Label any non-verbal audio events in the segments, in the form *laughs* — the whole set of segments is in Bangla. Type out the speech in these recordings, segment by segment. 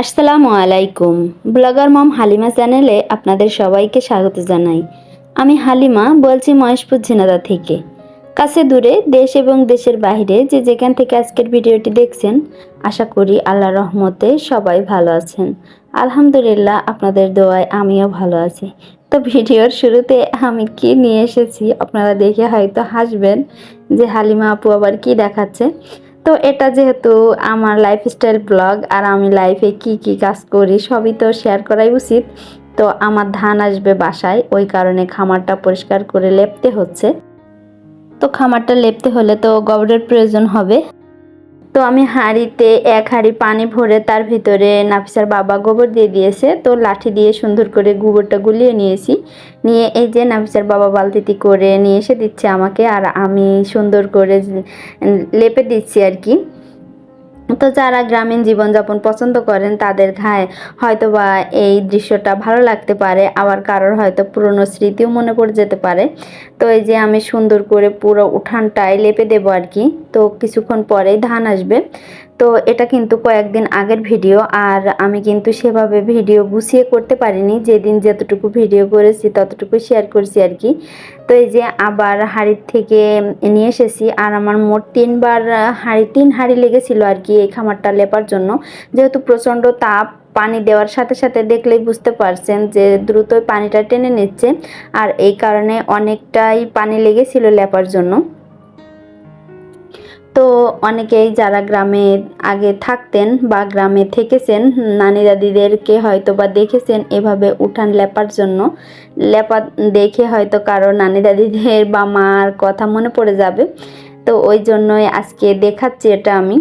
আসসালামু আলাইকুম। ব্লগার মম হালিমা চ্যানেলে আপনাদের সবাইকে স্বাগত জানাই। আমি হালিমা, বলছি মহেশপুর ঝিনাদা থেকে। কাছে দূরে দেশ এবং দেশের বাইরে যে যেখান থেকে আজকের ভিডিওটি দেখছেন, আশা করি আল্লাহ রহমতে সবাই ভালো আছেন। আলহামদুলিল্লাহ, আপনাদের দোয়ায় আমিও ভালো আছি। তো ভিডিওর শুরুতে আমি কি নিয়ে এসেছি, আপনারা দেখে হয়তো হাসবেন যে হালিমা আপু আবার কি দেখাচ্ছে। তো এটা যেহেতু আমার লাইফস্টাইল ব্লগ আর আমি লাইফে কি কি কাজ করি সবই তো শেয়ার করাই উচিত। তো আমার ধান আসবে বাসায়, ওই কারণে খামারটা পরিষ্কার করে লেপতে হচ্ছে। তো খামারটা লেপতে হলে তো গোবরের প্রয়োজন হবে। তো আমি হাঁড়িতে এক হাঁড়ি পানি ভরে তার ভিতরে নাফিসার বাবা গোবর দিয়ে দিয়েছে, তো লাঠি দিয়ে সুন্দর করে গোবরটা গুলিয়ে নিয়েছি। নিয়ে এই যে নাফিসার বাবা বালতিটি করে নিয়ে এসে দিচ্ছে আমাকে, আর আমি সুন্দর করে লেপে দিচ্ছি আর কি। তো যারা গ্রামীণ জীবনযাপন পছন্দ করেন, তাদের ঘায়ে হয়তো বা এই দৃশ্যটা ভালো লাগতে পারে। আবার কারোর হয়তো পুরনো স্মৃতিও মনে পড়ে যেতে পারে। তো এই যে আমি সুন্দর করে পুরো উঠানটায় লেপে দেবো আর কি। তো কিছুক্ষণ পরেই ধান আসবে। তো এটা কিন্তু কয়েকদিন আগের ভিডিও, আর আমি কিন্তু সেভাবে ভিডিও গুছিয়ে করতে পারিনি। যেদিন যতটুকু ভিডিও করেছি ততটুকু শেয়ার করছি আর কি। তো এই যে আবার হাড়ির থেকে নিয়ে এসেছি, আর আমার মোট তিনবার হাড়ি, তিন হাড়ি লেগেছিল আর কি এই খামারটা লেপার জন্য। যেহেতু প্রচণ্ড তাপ, পানি দেওয়ার সাথে সাথে দেখলেই বুঝতে পারছেন যে দ্রুতই পানিটা টেনে নিচ্ছে, আর এই কারণে অনেকটাই পানি লেগেছিল লেপার জন্য। তো অনেকেই যারা গ্রামে আগে থাকতেন বা গ্রামে থেকেছেন, নানি দাদিদেরকে হয়তো বা দেখেছেন এভাবে উঠান লেপার জন্য। লেপা দেখে হয়তো কারও নানি দাদিদের বা মার কথা মনে পড়ে যাবে। তো ওই জন্যই আজকে দেখাচ্ছি এটা আমি।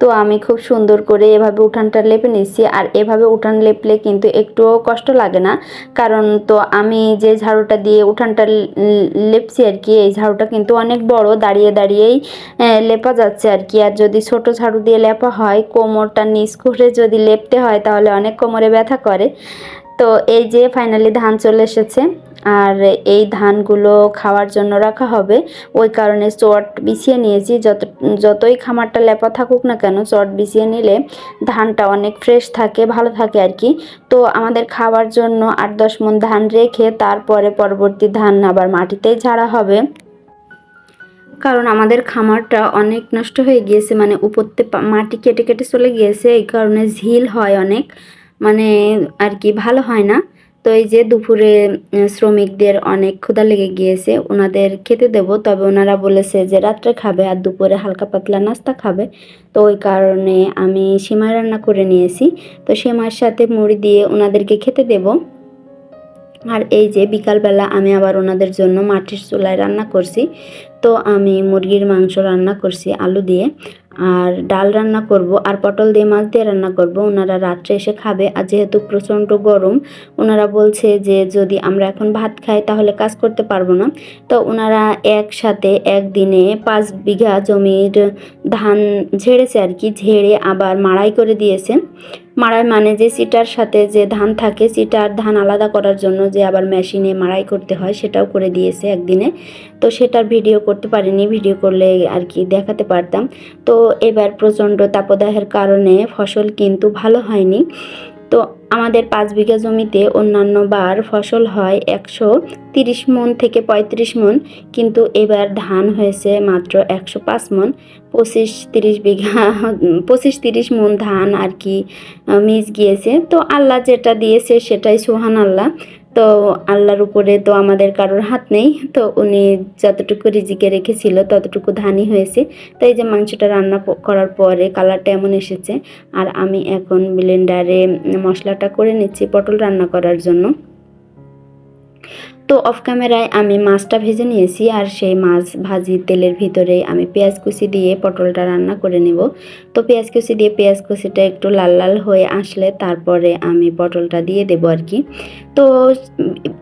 তো আমি খুব সুন্দর করে এভাবে উঠানটা লেপে নিচ্ছি আর এভাবে উঠান লেপলে কিন্তু একটুও কষ্ট লাগে না। কারণ তো আমি যে ঝাড়ুটা দিয়ে উঠানটা লেপছি আর কি, এই ঝাড়ুটা কিন্তু অনেক বড়, দাঁড়িয়ে দাঁড়িয়েই লেপা যাচ্ছে আর কি। আর যদি ছোট ঝাড়ু দিয়ে লেপা হয়, কোমরটা নিচ করে যদি লেপতে হয়, তাহলে অনেক কোমরে ব্যথা করে। তো এই যে ফাইনালি ধান চলে এসেছে, আর এই ধানগুলো খাওয়ার জন্য রাখা হবে। ওই কারণে চট বিছিয়ে নিয়েছি। যত, যতই খামারটা লেপা থাকুক না কেন, চট বিছিয়ে নিলে ধানটা অনেক ফ্রেশ থাকে, ভালো থাকে আর কি। তো আমাদের খাওয়ার জন্য আট দশ মন ধান রেখে তারপরে পরবর্তী ধান আবার মাটিতেই ঝাড়া হবে। কারণ আমাদের খামারটা অনেক নষ্ট হয়ে গিয়েছে মানে উপরতে মাটি কেটে কেটে চলে গিয়েছে, এই কারণে ঝিল হয় অনেক। মানে আর কি ভালো হয় না। তো এই যে দুপুরে শ্রমিকদের অনেক ক্ষুধা লেগে গিয়েছে, ওনাদের খেতে দেব। তবে ওনারা বলেছে যে রাত্রে খাবে আর দুপুরে হালকা পাতলা নাস্তা খাবে। তো ওই কারণে আমি সেমাই রান্না করে নিয়েছি। তো সেমার সাথে মুড়ি দিয়ে ওনাদেরকে খেতে দেব। আর এই যে বিকালবেলা আমি আবার ওনাদের জন্য মাটির চুলায় রান্না করছি। তো আমি মুরগির মাংস রান্না করছি আলু দিয়ে। আর ডাল রান্না করব আর পটল দিয়ে মাছ দিয়ে রান্না করব। ওনারা রাত্রে এসে খাবে আর যেহেতু প্রচণ্ড গরম, ওনারা বলছে যে যদি আমরা এখন ভাত খাই তাহলে কাজ করতে পারব না। তো ওনারা একসাথে একদিনে পাঁচ বিঘা জমির ধান ঝেড়েছে আর কি, ঝেড়ে আবার মাড়াই করে দিয়েছে। মাড়াই মানে যে সিটার সাথে যে ধান থাকে সিটার ধান আলাদা করার জন্য যে আবার মেশিনে মাড়াই করতে হয়, সেটাও করে দিয়েছে একদিনে। তো সেটার ভিডিও করতে পারিনি, ভিডিও করলে আর কি দেখাতে পারতাম। তো এবার প্রচণ্ড তাপদাহের কারণে ফসল কিন্তু ভালো হয়নি। তো আমাদের পাঁচ বিঘা জমিতে অন্যান্য বার ফসল হয় একশো তিরিশ মন থেকে পঁয়ত্রিশ মন, কিন্তু এবার ধান হয়েছে মাত্র একশো পাঁচ মন। পঁচিশ তিরিশ বিঘা, পঁচিশ তিরিশ মন ধান আর কি মিস গিয়েছে। তো আল্লাহ যেটা দিয়েছে সেটাই সোহান আল্লাহ তো আল্লাহর উপরে তো আমাদের কারোর হাত নেই। তো উনি যতটুকু রিজিকে রেখেছিল ততটুকু ধানই হয়েছে। তাই যে মাংসটা রান্না করার পরে কালারটা এমন এসেছে। আর আমি এখন ব্লেন্ডারে মশলাটা করে নিচ্ছি পটল রান্না করার জন্য। তো অফ ক্যামেরায় আমি মাছটা ভেজে নিয়েছি আর সেই মাছ ভাজি তেলের ভিতরে আমি পেঁয়াজ কুচি দিয়ে পটলটা রান্না করে নেব। তো পেঁয়াজ কুচি দিয়ে পেঁয়াজ কুচিটা একটু লাল লাল হয়ে আসলে তারপরে আমি পটলটা দিয়ে দেবো আর কি তো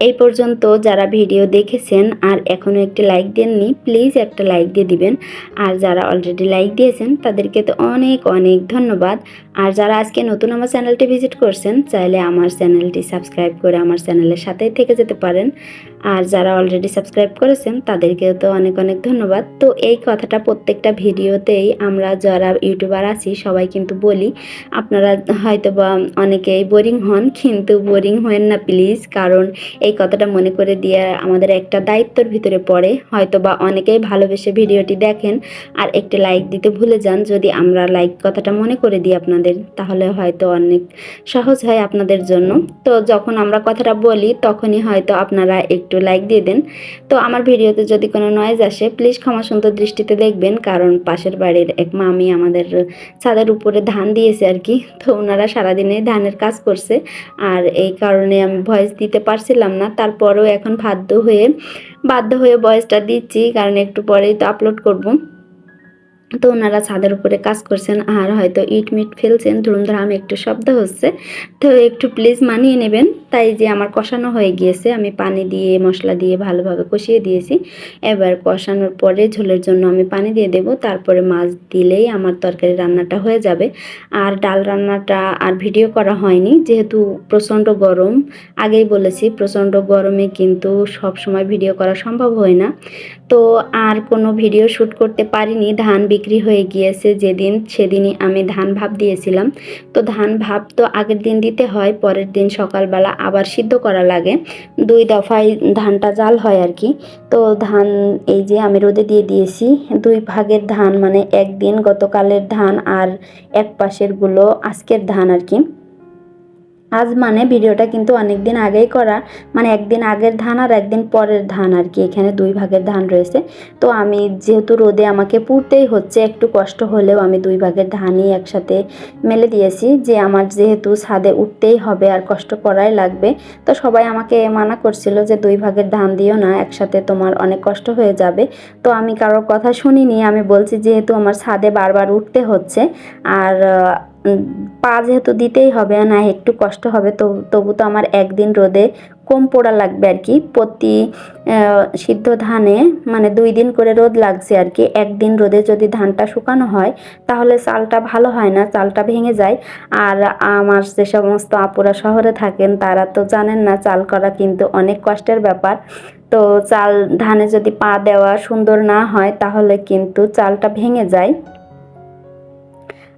এই পর্যন্ত যারা ভিডিও দেখেছেন আর এখনও একটি লাইক দেননি প্লিজ একটা লাইক দিয়ে দিবেন। আর যারা অলরেডি লাইক দিয়েছেন, তাদেরকে তো অনেক অনেক ধন্যবাদ। আর যারা আজকে নতুন আমার চ্যানেলটি ভিজিট করছেন, চাইলে আমার চ্যানেলটি সাবস্ক্রাইব করে আমার চ্যানেলের সাথেই থেকে যেতে পারেন। আর যারা অলরেডি সাবস্ক্রাইব করেছেন, তাদেরকেও তো অনেক অনেক ধন্যবাদ। তো এই কথাটা প্রত্যেকটা ভিডিওতেই আমরা যারা ইউটিউবার আছি, সবাই কিন্তু বলি, আপনারা হয়তো বা অনেকেই বোরিং হন, কিন্তু বোরিং হয়েন না প্লিজ কারণ এই কথাটা মনে করে দিয়ে আমাদের একটা দায়িত্বর ভিতরে পড়ে। হয়তো বা অনেকেই ভালোবেসে ভিডিওটি দেখেন, আর একটি লাইক দিতে ভুলে যান, যদি আমরা লাইক কথাটা মনে করে দিই আপনাদের, তাহলে হয়তো অনেক সহজ হয় আপনাদের জন্য। তো যখন আমরা কথাটা বলি, তখনই হয়তো আপনারা একটু লাইক দিয়ে দেন। তো আমার ভিডিওতে যদি কোনো নয়েজ আসে প্লিজ ক্ষমা সুন্দর দৃষ্টিতে দেখবেন, কারণ পাশের বাড়ির এক মামি আমাদের ছাদের উপরে ধান দিয়েছে আর কি। তো ওনারা সারাদিনে ধানের কাজ করছে, আর এই কারণে আমি ভয়েস দিতে পারছিলাম না। তারপরেও এখন বাধ্য হয়ে বাধ্য হয়ে ভয়েসটা দিচ্ছি, কারণ একটু পরেই তো আপলোড করব। তো ওনারা ছাদের উপরে কাজ করছেন, আর হয়তো ইট মিট ফেলছেন ধুমধাম একটু শব্দ হচ্ছে। তো একটু প্লিজ মানিয়ে নেবেন। তাই যে আমার কষানো হয়ে গিয়েছে, আমি পানি দিয়ে, মশলা দিয়ে ভালোভাবে কষিয়ে দিয়েছি। এবার কষানোর পরে ঝোলের জন্য আমি পানি দিয়ে দেব। তারপরে মাছ দিলেই আমার তরকারি রান্নাটা হয়ে যাবে। আর ডাল রান্নাটা আর ভিডিও করা হয়নি, যেহেতু প্রচণ্ড গরম। আগেই বলেছি, প্রচণ্ড গরমে কিন্তু সব সময় ভিডিও করা সম্ভব হয় না। তো আর কোনো ভিডিও শ্যুট করতে পারিনি। ধান বিক্রি হয়ে গিয়েছে যেদিন, সেদিনই আমি ধান ভাব দিয়েছিলাম। তো ধান ভাব তো আগের দিন দিতে হয়, পরের দিন সকালবেলা আবার সিদ্ধ করা লাগে। দুই দফায় ধানটা জাল হয় আর কি। তো ধান এই যে আমি রোদে দিয়ে দিয়েছি, দুই ভাগের ধান মানে একদিন গতকালের ধান আর এক পাশেরগুলো আজকের ধান আর কি। আজ মানে ভিডিওটা কিন্তু অনেক দিন আগেই করা। মানে একদিন আগের ধান আর একদিন পরের ধান আর কি, এখানে দুই ভাগের ধান রয়েছে। তো আমি যেহেতু রোদে আমাকে পুড়তেই হচ্ছে, একটু কষ্ট হলেও আমি দুই ভাগের ধানই একসাথে মেলে দিয়েছি যে আমার যেহেতু ছাদে উঠতেই হবে আর কষ্ট করাই লাগবে। তো সবাই আমাকে মানা করছিল যে দুই ভাগের ধান দিও না, একসাথে তোমার অনেক কষ্ট হয়ে যাবে। তো আমি কারোর কথা শুনিনি, আমি বলছি যেহেতু আমার ছাদে বারবার উঠতে হচ্ছে, আর পা যেহেতু দিতেই হবে না, একটু কষ্ট হবে, তো, তবু তো আমার একদিন রোদে কম পোড়া লাগবে আর কি। প্রতি সিদ্ধ ধানে মানে দুই দিন করে রোদ লাগছে আর কি। একদিন রোদে যদি ধানটা শুকানো হয়, তাহলে চালটা ভালো হয় না, চালটা ভেঙে যায়। আর আমার যে সমস্ত আপুরা শহরে থাকেন, তারা তো জানেন না চাল করা কিন্তু অনেক কষ্টের ব্যাপার। তো চাল, ধানে যদি পা দেওয়া সুন্দর না হয়, তাহলে কিন্তু চালটা ভেঙে যায়।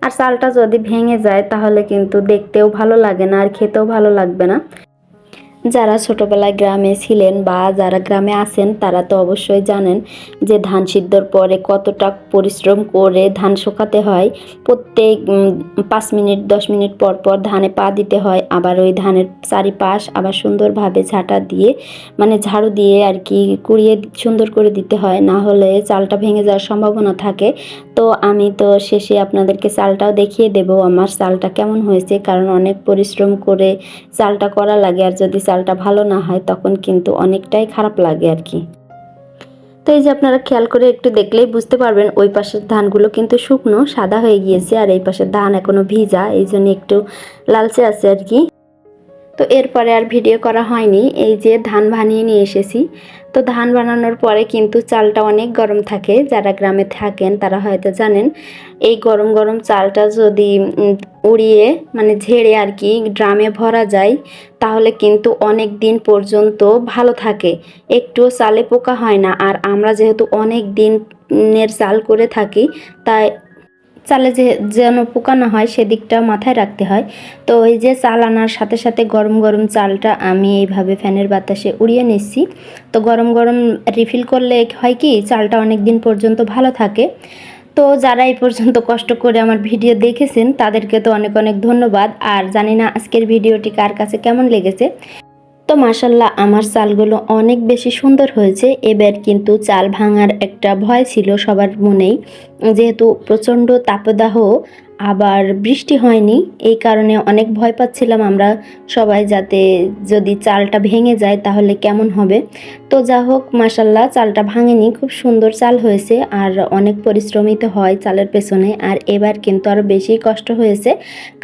আর চালটা যদি ভেঙে যায় তাহলে কিন্তু দেখতেও ভালো লাগে না আর খেতেও ভালো লাগবে না। যারা ছোটোবেলায় গ্রামে ছিলেন বা যারা গ্রামে আছেন, তারা তো অবশ্যই জানেন যে ধান সিদ্ধর পরে কতটা পরিশ্রম করে ধান শুকাতে হয়। প্রত্যেক পাঁচ মিনিট, দশ মিনিট পর পর ধানে পা দিতে হয়। আবার ওই ধানের চারিপাশ আবার সুন্দরভাবে ঝাঁটা দিয়ে মানে ঝাড়ু দিয়ে আর কি কুড়িয়ে সুন্দর করে দিতে হয়। না হলে চালটা ভেঙে যাওয়ার সম্ভাবনা থাকে। তো আমি তো শেষে আপনাদেরকে চালটাও দেখিয়ে দেব, আমার চালটা কেমন হয়েছে, কারণ অনেক পরিশ্রম করে চালটা করা লাগে। আর যদি চালটা ভালো না হয়, তখন কিন্তু অনেকটাই খারাপ লাগে আর কি। তো এই যে আপনারা খেয়াল করে একটু দেখলেই বুঝতে পারবেন, ওই পাশের ধানগুলো কিন্তু শুকনো, সাদা হয়ে গিয়েছে আর এই পাশের ধান এখনও ভিজা, এই জন্য একটু লালচে আছে আর কি। তো এরপরে আর ভিডিও করা হয়নি। এই যে ধান বানিয়ে নিয়ে এসেছি। তো ধান বানানোর পরে কিন্তু চালটা অনেক গরম থাকে। যারা গ্রামে থাকেন তারা হয়তো জানেন, এই গরম গরম চালটা যদি উড়িয়ে মানে ঝেড়ে আর কি ড্রামে ভরা যায়, তাহলে কিন্তু অনেক দিন পর্যন্ত ভালো থাকে। একটুও চালে পোকা হয় না। আর আমরা যেহেতু অনেক দিনের চাল করে থাকি, তাই চালে যে, যেন পোকা না হয় সেদিকটা মাথায় রাখতে হয়। তো ওই যে চাল আনার সাথে সাথে গরম গরম চালটা আমি এইভাবে ফ্যানের বাতাসে উড়িয়ে নিচ্ছি। তো গরম গরম রিফিল করলে হয় কি, চালটা অনেক দিন পর্যন্ত ভালো থাকে। তো যারা এই পর্যন্ত কষ্ট করে আমার ভিডিও দেখেছেন, তাদেরকে তো অনেক অনেক ধন্যবাদ। আর জানি না আজকের ভিডিওটি কার কাছে কেমন লেগেছে। তো মাসাল্লাহ আমার চালগুলো অনেক বেশি সুন্দর হয়েছে। এবার কিন্তু চাল ভাঙার একটা ভয় ছিল সবার মনেই। যেহেতু প্রচণ্ড তাপদাহ, আবার বৃষ্টি হয়নি, এই কারণে অনেক ভয় পাচ্ছিলাম আমরা সবাই যাতে যদি চালটা ভেঙে যায় তাহলে কেমন হবে। তো যা হোক মাসাল্লাহ চালটা ভাঙেনি, খুব সুন্দর চাল হয়েছে, আর অনেক পরিশ্রমিত হয় চালের পেছনে, আর এবার কিন্তু আরও বেশি কষ্ট হয়েছে,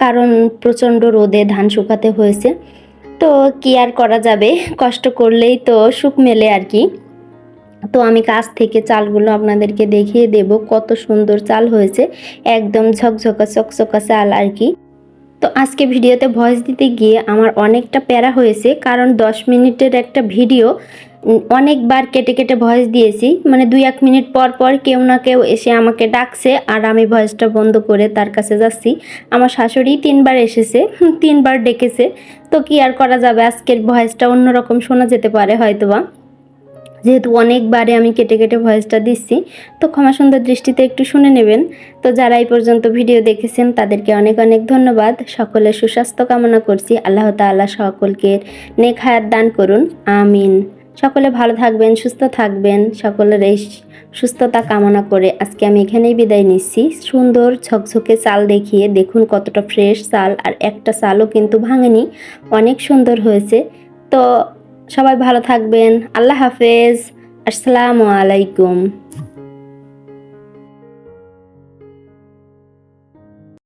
কারণ প্রচণ্ড রোদে ধান শুকাতে হয়েছে। তো কি আর করা যাবে? কষ্ট করলেই তো সুখ মেলে আর কি। তো আমি কাছ থেকে চালগুলো আপনাদেরকে দেখিয়ে দেব, কত সুন্দর চাল হয়েছে, একদম ঝকঝকা, চকচকা চাল আর কি। তো আজকে ভিডিওতে ভয়েস দিতে গিয়ে আমার অনেকটা প্যারা হয়েছে, কারণ দশ মিনিটের একটা ভিডিও অনেকবার কেটে কেটে ভয়েস দিয়েছি। মানে দুই এক মিনিট পর পর কেউ না কেউ এসে আমাকে ডাকছে আর আমি ভয়েসটা বন্ধ করে তার কাছে যাচ্ছি। আমার শাশুড়ি তিনবার এসেছে, *laughs* তিনবার ডেকেছে। তো কি আর করা যাবে? আজকের ভয়েসটা অন্যরকম শোনা যেতে পারে হয়তোবা। যেহেতু অনেকবারে আমি কেটে কেটে ভয়েসটা দিচ্ছি, তো ক্ষমা সুন্দর দৃষ্টিতে একটু শুনে নেবেন। তো যারা এই পর্যন্ত ভিডিও দেখেছেন, তাদেরকে অনেক অনেক ধন্যবাদ। সকলের সুস্বাস্থ্য কামনা করছি। আল্লাহ তাআলা সকলকে নেক হায়াত দান করুন। আমিন। সকলে ভালো থাকবেন, সুস্থ থাকবেন, সকলের এই সুস্থতা কামনা করে আজকে আমি এখানেই বিদায় নিচ্ছি। সুন্দর ঝকঝকে চাল দেখিয়ে দেখুন কতটা ফ্রেশ চাল, আর একটা চালও কিন্তু ভাঙেনি, অনেক সুন্দর হয়েছে। তো সবাই ভালো থাকবেন, আল্লাহ হাফেজ, আসসালামু আলাইকুম।